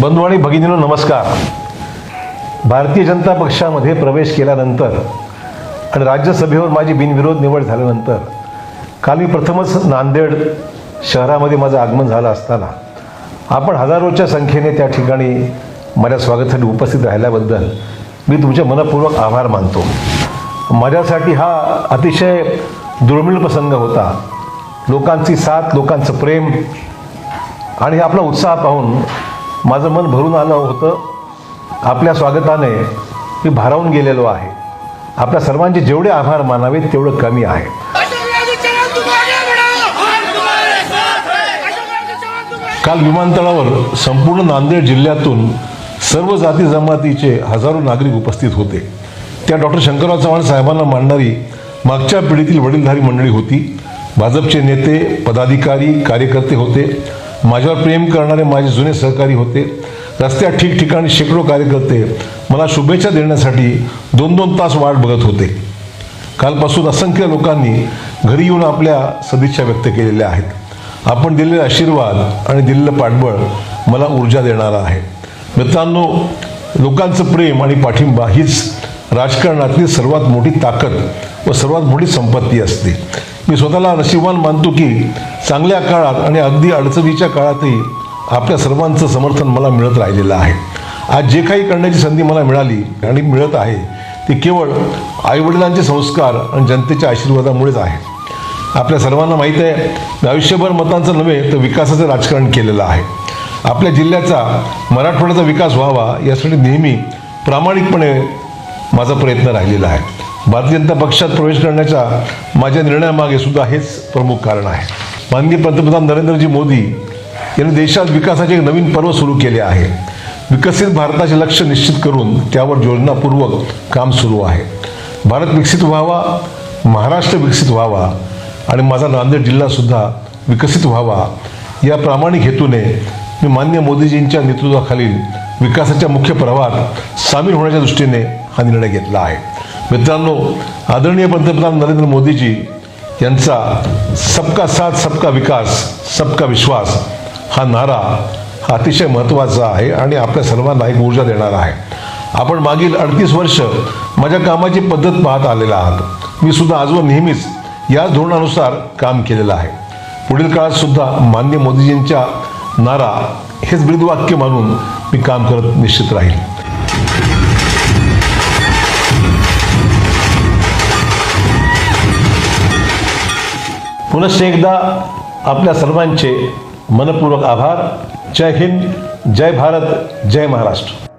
बंधू आणि भगिनीनो नमस्कार. भारतीय जनता पक्षामध्ये प्रवेश केल्यानंतर आणि राज्यसभेवर माझी बिनविरोध निवड झाल्यानंतर काल मी प्रथमच नांदेड शहरामध्ये माझं आगमन झालं असताना आपण हजारोच्या संख्येने त्या ठिकाणी माझ्या स्वागतासाठी उपस्थित राहिल्याबद्दल मी तुमचे मनपूर्वक आभार मानतो. माझ्यासाठी हा अतिशय दुर्मिळ प्रसंग होता. लोकांची साथ लोकांचं प्रेम आणि आपला उत्साह पाहून माझं मन भरून आलं होतं आपल्या स्वागताने मी भारावून गेलेलो आहे. आपल्या सर्वांचे जेवढे आभार मानावेत तेवढं कमी आहे. काल विमानतळावर संपूर्ण नांदेड जिल्ह्यातून सर्व जाती जमातीचे हजारो नागरिक उपस्थित होते. त्या डॉक्टर शंकरराव चव्हाण साहेबांना मांडणारी मागच्या पिढीतील वडीलधारी मंडळी होती. भाजपचे नेते पदाधिकारी कार्यकर्ते होते. माझ्यावर प्रेम करणारे माझे जुने सहकारी होते. रस्त्यात ठिकठिकाणी शेकडो कार्यकर्ते मला शुभेच्छा देण्यासाठी दोन दोन तास वाट बघत होते. कालपासून असंख्य लोकांनी घरी येऊन आपल्या सदिच्छा व्यक्त केलेल्या आहेत. आपण दिलेले आशीर्वाद आणि दिलेलं पाठबळ मला ऊर्जा देणारा आहे. मित्रांनो लोकांचं प्रेम आणि पाठिंबा हीच राजकारणातली सर्वात मोठी ताकद व सर्वात मोठी संपत्ती असते. मी स्वतःला नशिबान मानतो की चांगल्या काळात आणि अगदी अडचणीच्या काळातही आपल्या सर्वांचं समर्थन मला मिळत राहिलेलं आहे. आज जे काही करण्याची संधी मला मिळाली आणि मिळत आहे ती केवळ आईवडिलांचे संस्कार आणि जनतेच्या आशीर्वादामुळेच आहे. आपल्या सर्वांना माहीत आहे मी आयुष्यभर मतांचं नव्हे तर विकासाचं राजकारण केलेलं आहे. आपल्या जिल्ह्याचा मराठवाड्याचा विकास व्हावा यासाठी नेहमी प्रामाणिकपणे माझा प्रयत्न राहिलेला आहे. भारतीय जनता पक्षात प्रवेश करण्याच्या माझ्या निर्णयामागे सुद्धा हेच प्रमुख कारण आहे. माननीय पंतप्रधान नरेंद्रजी मोदी यांनी देशात विकासाचे एक नवीन पर्व सुरू केले आहे. विकसित भारताचे लक्ष निश्चित करून त्यावर योजनापूर्वक काम सुरू आहे. भारत विकसित व्हावा महाराष्ट्र विकसित व्हावा आणि माझा नांदेड जिल्हासुद्धा विकसित व्हावा या प्रामाणिक हेतूने मी मान्य मोदीजींच्या नेतृत्वाखालील विकासाच्या मुख्य प्रवाहात सामील होण्याच्या दृष्टीने हा निर्णय घेतला आहे. मित्रांनो आदरणीय पंतप्रधान नरेंद्र मोदीजी यांचा सबका साथ सबका विकास सबका विश्वास हा नारा हा अतिशय महत्त्वाचा आहे आणि आपल्या सर्वांना एक ऊर्जा देणारा आहे. आपण मागील अडतीस वर्ष माझ्या कामाची पद्धत पाहत आलेला आहात. मी सुद्धा आजवर नेहमीच याच धोरणानुसार काम केलेलं आहे. पुढील काळात सुद्धा मान्य मोदीजींच्या नारा हेच ब्रीदवाक्य मानून मी काम करत निश्चित राहील. पुनश्च एकदा आपल्या सर्वांचे मनपूर्वक आभार. जय हिंद जय भारत जय महाराष्ट्र.